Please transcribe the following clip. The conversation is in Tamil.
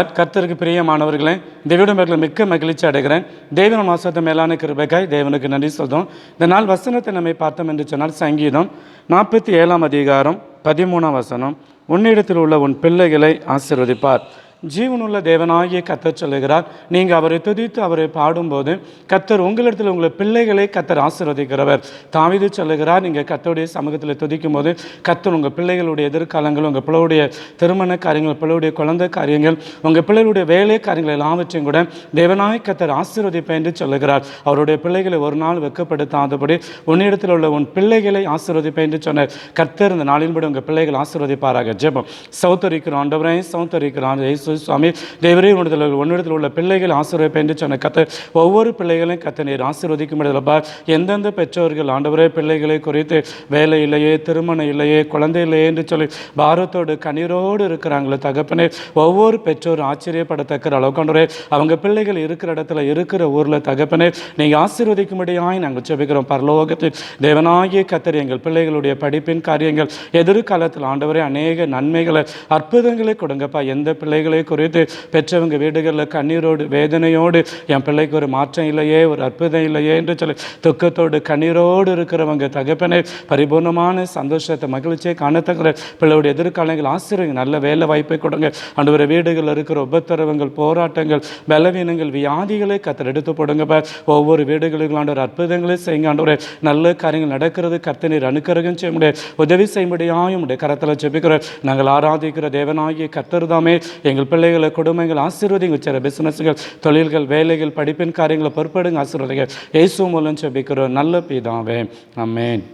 கர்த்தருக்கு பிரியமானவர்களே தேவனுடைய மிக்க மகிழ்ச்சி அடைகிறேன். தேவன மாசத்தை மேலான கிருபைக்காய் தேவனுக்கு நன்றி சொல்கிறோம் இந்த நாள் வசனத்தை நம்மை பார்த்தோம் என்று சொன்னால் சங்கீதம் நாற்பத்தி ஏழாம் அதிகாரம் பதிமூணாம் வசனம். உன்னிடத்தில் உள்ள உன் பிள்ளைகளை ஆசீர்வதிப்பார். ஜீவனுள்ள தேவனாகிய கத்தர் சொல்லுகிறார். நீங்கள் அவரை துதித்து அவரை பாடும்போது கத்தர் உங்களிடத்தில் உங்களை பிள்ளைகளை கத்தர் ஆசீர்வதிக்கிறவர். தாவிது சொல்லுகிறார் நீங்கள் கத்தருடைய சமூகத்தில் துதிக்கும் போது கத்தர் உங்கள் பிள்ளைகளுடைய எதிர்காலங்கள் உங்கள் பிள்ளையுடைய திருமண காரியங்கள் பிள்ளையுடைய குழந்தை காரியங்கள் உங்கள் பிள்ளைகளுடைய வேலை காரியங்கள் எல்லாவற்றையும் கூட தேவனாய் கத்தர் ஆசீர்வதிப்பேன் என்று சொல்லுகிறார். அவருடைய பிள்ளைகளை ஒரு நாள் வெக்கப்படுத்தாதபடி உன்னிடத்தில் உள்ள உன் பிள்ளைகளை ஆசீர்வதிப்பேன் என்று சொன்னார். கர்த்தர் இந்த நாளின்படி உங்கள் பிள்ளைகள் ஆசீர்வதிப்பாராக. ஜெபம். சௌத்தரிக்கிறோம் ஆண்டவரே சௌத்தரிக்கிறோம் இயேசு சுவாமி தேவரே உன்னிடத்தில் உன்னிடத்தில் உள்ள பிள்ளைகள் ஆசீர்வதிப்பேன் என்று சொன்ன கத்தை ஒவ்வொரு பிள்ளைகளையும் கத்தை நீர் ஆசீர்வதிக்கும் இடத்துலப்பா எந்தெந்த பெற்றோர்கள் ஆண்டவரே பிள்ளைகளை குறித்து வேலை இல்லையே திருமணம் இல்லையே குழந்தை இல்லையே என்று சொல்லி பாரத்தோடு கண்ணீரோடு இருக்கிறாங்களே தகப்பனே ஒவ்வொரு பெற்றோர் ஆச்சரியப்படத்தக்கிற அளவுக்கு ஆண்டவரே அவங்க பிள்ளைகள் இருக்கிற இடத்துல இருக்கிற ஊரில் தகப்பனே நீங்கள் ஆசீர்வதிக்கும்படியாய் நாங்கள் செபிக்கிறோம் பரலோகத்தில் தேவனாகிய கத்தர் எங்கள் பிள்ளைகளுடைய படிப்பின் காரியங்கள் எதிர்காலத்தில் ஆண்டவரே அநேக நன்மைகளை அற்புதங்களை கொடுங்கப்பா. எந்த பிள்ளைகளை குறித்து பெற்றவங்க வீடுகளில் கண்ணீரோடு வேதனையோடு என் பிள்ளைக்கு ஒரு மாற்றம் இல்லையே ஒரு அற்புதம் இல்லையே என்று சொல்லி துக்கத்தோடு கண்ணீரோடு இருக்கிறவங்க தகப்பனை பரிபூர்ணமான சந்தோஷத்தை மகிழ்ச்சியை காணத்தக்கிற பிள்ளையோட எதிர்காலங்கள் ஆசிரியங்க நல்ல வேலை வாய்ப்பை கொடுங்க. ஆண்டவரை வீடுகளில் இருக்கிற உபத்திரவங்கள் போராட்டங்கள் பலவீனங்கள் வியாதிகளை கத்தர் எடுத்து போடுங்கப்பா. ஒவ்வொரு வீடுகளுக்கும் ஆண்டவர் அற்புதங்களை செய்யுங்க. ஆண்டவரே நல்ல காரியங்கள் நடக்கிறது கத்தனீர் அனுக்கரகம் செய்ய முடியாது உதவி செய்ய முடியாது உடைய கரத்தில் செபிக்கிற நாங்கள் ஆராதிக்கிற தேவனாகிய கத்தர் தாமே எங்கள் பிள்ளைகளை குடும்பங்கள் ஆசீர்வதிங்க சார் பிசினஸ்கள் தொழில்கள் வேலைகள் படிப்பின் காரியங்களை பொறுப்படுங்க ஆசீர்வதிங்க. இயேசு மூலம் செபிக்கிறோம் நல்ல பிதாவே. அமேன்